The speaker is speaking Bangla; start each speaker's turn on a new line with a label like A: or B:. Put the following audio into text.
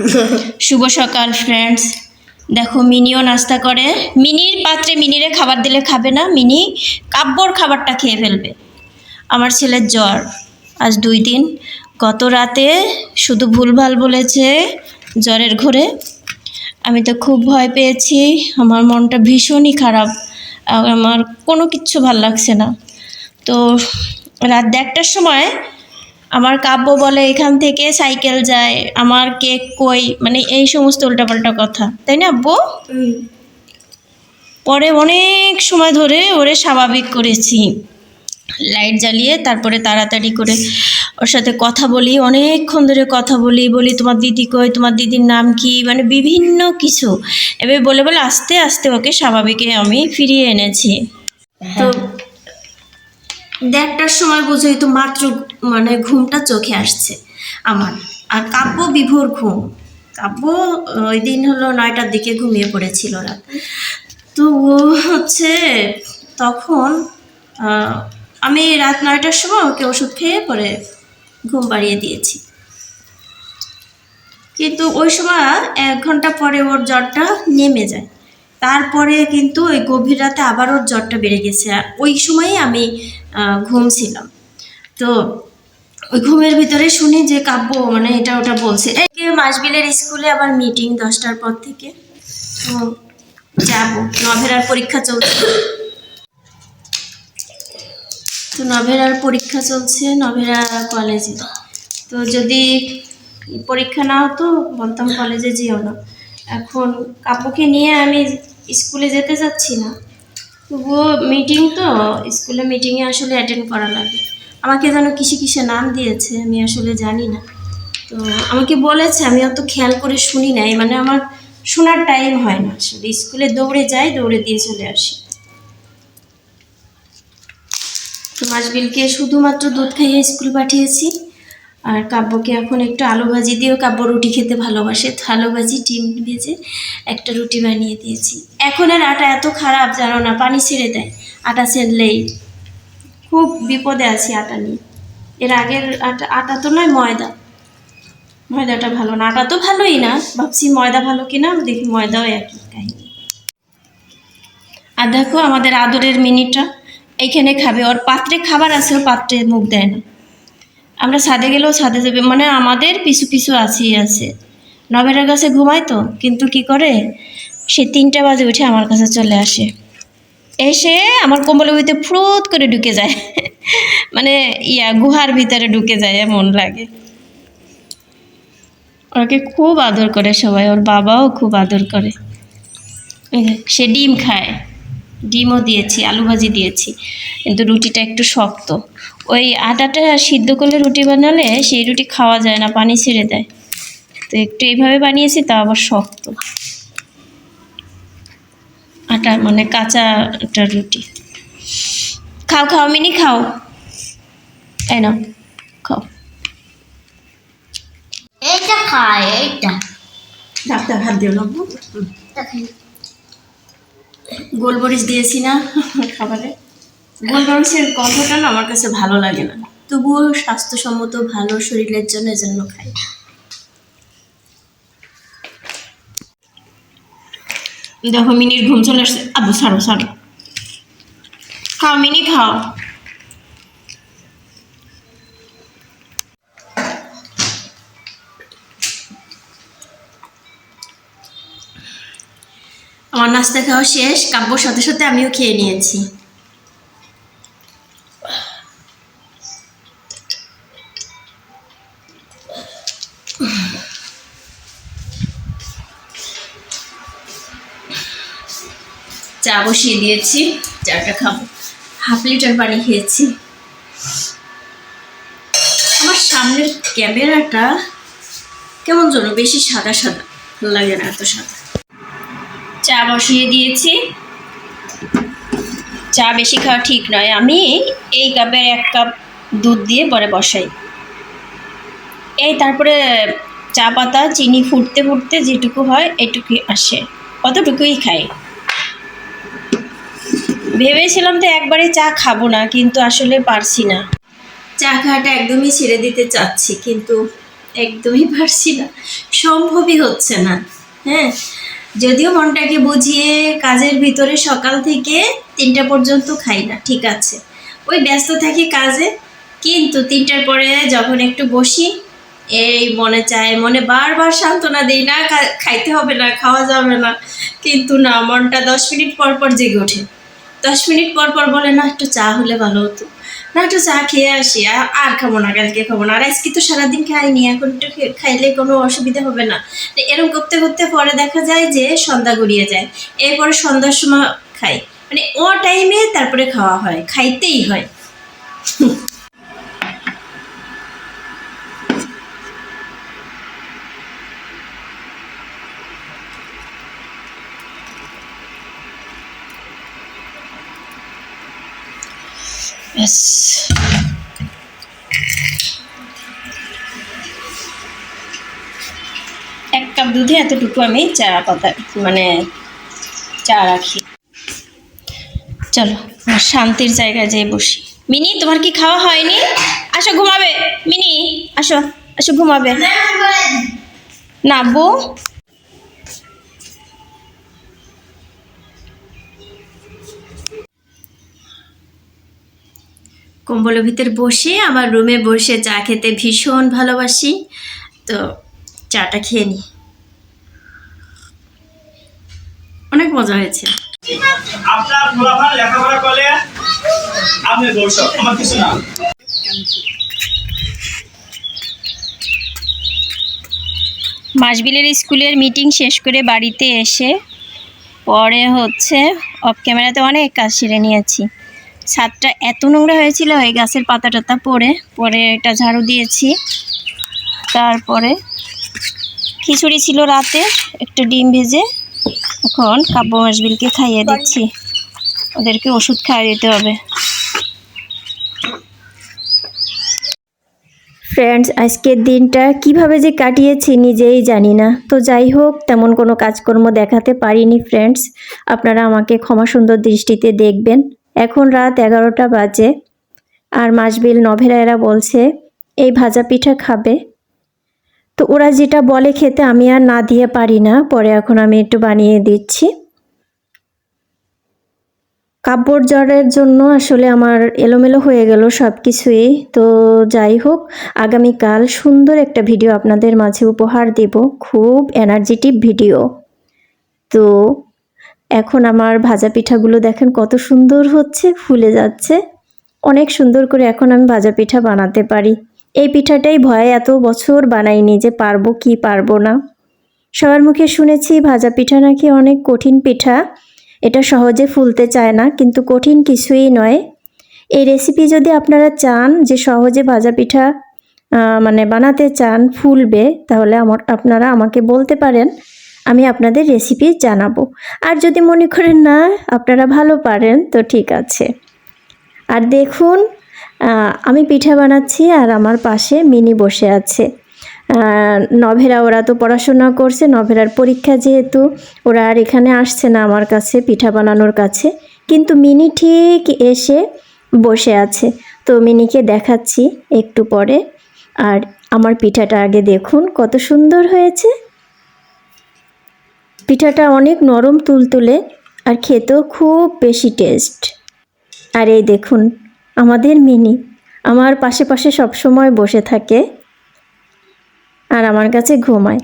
A: শুভ সকাল ফ্রেন্ডস দেখো, মিনিও নাস্তা করে। মিনির পাত্রে মিনিরে খাবার দিলে খাবে না। মিনি কাব্যর খাবারটা খেয়ে ফেলবে। আমার ছেলের জ্বর আজ দুই দিন। গত রাতে শুধু ভুলভাল বলেছে জ্বরের ঘরে। আমি তো খুব ভয় পেয়েছি। আমার মনটা ভীষণই খারাপ। আমার কোনো কিচ্ছু ভালো লাগছে না। তো রাত দেড়টার সময় আমার কাব্য বলে এখান থেকে সাইকেল যায় আমার কেক কই মানে এই সমস্ত উল্টাপাল্টা কথা তাই না আব্বু পরে অনেক সময় ধরে ওরে স্বাভাবিক করেছি। লাইট জ্বালিয়ে তারপরে তাড়াতাড়ি করে ওর সাথে কথা বলি অনেকক্ষণ ধরে কথা বলি বলি তোমার দিদি কই তোমার দিদির নাম কি মানে বিভিন্ন কিছু। এবার বলে বলে আস্তে আস্তে ওকে স্বাভাবিকে আমি ফিরিয়ে এনেছি। তো দেড়টার সময় বোঝোই তো মাত্র মানে ঘুমটা চোখে আসছে আমার। আর কাব্য বিভোর ঘুম। কাব্য ওই দিন হলো নয়টার দিকে ঘুমিয়ে পড়েছিল রাত। তো ও হচ্ছে তখন আমি রাত নয়টার সময় ওকে ওষুধ খেয়ে পরে ঘুম বাড়িয়ে দিয়েছি। কিন্তু ওই সময় এক ঘণ্টা পরে ওর জ্বরটা নেমে যায়। তারপরে কিন্তু ওই গভীর রাতে আবার ওর জ্বরটা বেড়ে গেছে। আর ওই সময়ই আমি আহ, ঘুমছিলাম তো ওই ঘুমের ভিতরে শুনি যে কাব্য মানে এটা ওটা বলছে মাসবিলের স্কুলে আবার মিটিং দশটার পর থেকে? তো যাব। নভেরার পরীক্ষা চলছে। তো নভেরার পরীক্ষা চলছে নভেরা কলেজে। তো যদি পরীক্ষা না হতো বলতাম কলেজে যেও না। এখন কাপুকে নিয়ে আমি স্কুলে যেতে চাচ্ছি না। তবুও মিটিং তো, স্কুলে মিটিংয়ে আসলে অ্যাটেন্ড করা লাগে। আমাকে যেন কিসে কিসে নাম দিয়েছে, আমি আসলে জানি না। তো আমাকে বলেছে, আমি অত খেয়াল করে শুনি নাই মানে আমার শোনার টাইম হয় না আসলে। স্কুলে দৌড়ে যাই, দৌড়ে দিয়ে চলে আসি। তো মাসবিলকে শুধুমাত্র দুধ খাইয়ে স্কুল পাঠিয়েছি। আর কাব্যকে এখন একটু আলু ভাজি দিয়েও কাব্য রুটি খেতে ভালোবাসে। আলু ভাজি, ডিম ভেজে একটা রুটি বানিয়ে দিয়েছি। এখন আর আটা এত খারাপ, জানো না, পানি ছেড়ে দেয়। আটা ছেড়লেই খুব বিপদে আছি আটা নিয়ে। এর আগের আটা আটা তো নয়, ময়দা। ময়দাটা ভালো না। আটা তো ভালোই না। ভাবছি ময়দা ভালো কিনা, দেখি ময়দাও একই কাহিনী। আর দেখো আমাদের আদরের মিনিটা। এইখানে খাবে। ওর পাত্রে খাবার আছে ওর পাত্রে মুখ দেয় না। আমরা ছাদে গেলেও ছাদে যাবে। মানে আমাদের পিছু পিছু আছেই আছে। নবেরার কাছে ঘুমায় তো, কিন্তু কি করে? সে তিনটা বাজে উঠে আমার কাছে চলে আসে। এসে আমার কম্বলের ভিতরে ফুরুত করে ঢুকে যায়। মানে ইয়া, গুহার ভিতরে ঢুকে যায়, এমন লাগে। ওকে খুব আদর করে সবাই, ওর বাবাও খুব আদর করে। সে ডিম খায়। ডিমও দিয়েছি আলু ভাজি দিয়েছি কিন্তু রুটিটা একটু শক্ত। ওই আটাটা সিদ্ধ করলে রুটি বানালে সেই রুটি খাওয়া যায় না পানি ছেড়ে দেয়। তো একটু এইভাবে বানিয়েছি তা আবার শক্ত। আটা মানে কাঁচা একটা রুটি। খাও খাও মিনি খাও। তাই না খাও।
B: এইটা খায় এইটা।
A: ডাক্তার হাত দিও না। গোলমরিচ দিয়েছি না খাবারে। গোলমরিচের গন্ধটা না আমার কাছে ভালো লাগে না। তবুও স্বাস্থ্যসম্মত, ভালো শরীরের জন্য এজন্য খাই। দেখো, মিনির ঘুম চলে আসছে। আবু সারো সারো খাও, মিনি, খাও। আমার নাস্তা খাওয়া শেষ, কাব্যর সাথে সাথে আমিও খেয়ে নিয়েছি। চা বসিয়ে দিয়েছি, চাটা খাব। হাফ লিটার পানি খেয়েছি। আমার সামনের ক্যামেরাটা কেমন যেন বেশি সাদা সাদা লাগে না, এত সাদা। চা বসিয়ে দিয়েছি। চা বেশি খাওয়া ঠিক নয়। আমি এই কাপের এক কাপ দুধ দিয়ে পরে বসাই। এই তারপরে চা পাতা, চিনি ফুটতে ফুটতে যেটুকু হয় এটুকুই আসে। অতটুকুই খাই। ভেবেছিলাম তো একবারে চা খাব না, কিন্তু আসলে পারছি না। চা খাওয়াটা একদমই ছেড়ে দিতে চাচ্ছি, কিন্তু একদমই পারছি না। সম্ভবই হচ্ছে না। হ্যাঁ যদিও মনটাকে বুঝিয়ে কাজের ভিতরে সকাল থেকে তিনটা পর্যন্ত খাই না, ঠিক আছে। ওই ব্যস্ত থাকি কাজে, কিন্তু তিনটার পরে যখন একটু বসি, এই মনে চায়, মনে বারবার সান্ত্বনা দিই না খাইতে হবে না, খাওয়া যাবে না। কিন্তু না, মনটা দশ মিনিট পর পর জেগে ওঠে। দশ মিনিট পর পর বলে, না, একটু চা হলে ভালো হতো। না, একটু চা খেয়ে আসি। আর খাব না, কালকে খাব না। আর আজকে তো সারাদিন খাইনি, এখন একটু খাইলে কোনো অসুবিধা হবে না। এরকম করতে করতে পরে দেখা যায় যে সন্ধ্যা গড়িয়ে যায়। এরপরে সন্ধ্যার সময় খাই। মানে ও টাইমে তারপরে খাওয়া হয়, খাইতেই হয়। ব্যাস এক কাপ দুধে এতটুকু আমি চা পাতা মানে চা রাখি। চলো শান্তির জায়গায় যেয়ে বসি। মিনি, তোমার কি খাওয়া হয়নি? আসো ঘুমাবে। মিনি, আসো আসো ঘুমাবে। না বউ কম্বলের ভিতর বসে আমার রুমে বসে চা খেতে ভীষণ ভালোবাসি। তো চাটা খেয়ে নিই অনেক মজা হয়েছে।
C: আপনার পোলাপান লেখাপড়া করলে আপনি দর্শক আমার কিছু না।
A: মাসবিলের স্কুলের মিটিং শেষ করে বাড়িতে এসে পরে হচ্ছে অফ ক্যামেরাতে অনেক কাজ সেরে নিয়েছি। ছাদটা এত নোংরা হয়েছিল, এই গাছের পাতা টাতা পরে পরে এটা ঝাড়ু দিয়েছি। তারপরে খিচুড়ি ছিল রাতে, একটু ডিম ভেজে। এখন কাব্য মাসবিলকে খাইয়ে দিচ্ছি। ওদেরকে ওষুধ খাইয়ে দিতে হবে। ফ্রেন্ডস, আজকের দিনটা কীভাবে যে কাটিয়েছি নিজেই জানি না। তো যাই হোক, তেমন কোনো কাজকর্ম দেখাতে পারিনি, ফ্রেন্ডস। আপনারা আমাকে ক্ষমা সুন্দর দৃষ্টিতে দেখবেন। এখন রাত এগারোটা বাজে। আর মাসবিল নভেরায়েরা বলছে, এই ভাজা পিঠা খাবে? তো ওরা যেটা বলে খেতে আমি আর না দিয়ে পারি না, পরে এখন আমি একটু বানিয়ে দিচ্ছি। কাপড় জ্বরের জন্য আসলে আমার এলোমেলো হয়ে গেল সব কিছুই তো যাই হোক, আগামীকাল সুন্দর একটা ভিডিও আপনাদের মাঝে উপহার দেব। খুব এনার্জেটিক ভিডিও তো এখন আমার ভাজা পিঠাগুলো দেখেন কত সুন্দর হচ্ছে, ফুলে যাচ্ছে। অনেক সুন্দর করে এখন আমি ভাজা পিঠা বানাতে পারি। এই পিঠাটাই ভয়ে এত বছর বানাইনি যে পারব কি পারব না। সবার মুখে শুনেছি ভাজা পিঠা নাকি অনেক কঠিন পিঠা, এটা সহজে ফুলতে চায় না, কিন্তু কঠিন কিছুই নয়। এই রেসিপি যদি আপনারা চান যে সহজে ভাজা পিঠা মানে বানাতে চান, ফুলবে, তাহলে আমার, আপনারা আমাকে বলতে পারেন। আমি আপনাদের রেসিপি জানাব। আর যদি মনে করেন, না, আপনারা ভালো পারেন, তো ঠিক আছে। আর দেখুন আমি পিঠা বানাচ্ছি আর আমার পাশে মিনি বসে আছে। নভেরা ওরা তো পড়াশোনা করছে, নভেরার পরীক্ষা যেহেতু, ওরা আর এখানে আসছে না আমার কাছে পিঠা বানানোর কাছে। কিন্তু মিনি ঠিক এসে বসে আছে। তো মিনিকে দেখাচ্ছি একটু পরে। আর আমার পিঠাটা আগে দেখুন, কত সুন্দর হয়েছে। পিঠাটা অনেক নরম তুলতুলে আর খেতেও খুব বেশি টেস্ট। আর এই দেখুন, আমাদের মিনি আমার পাশে পাশে সবসময় বসে থাকে আর আমার কাছে ঘুমায়।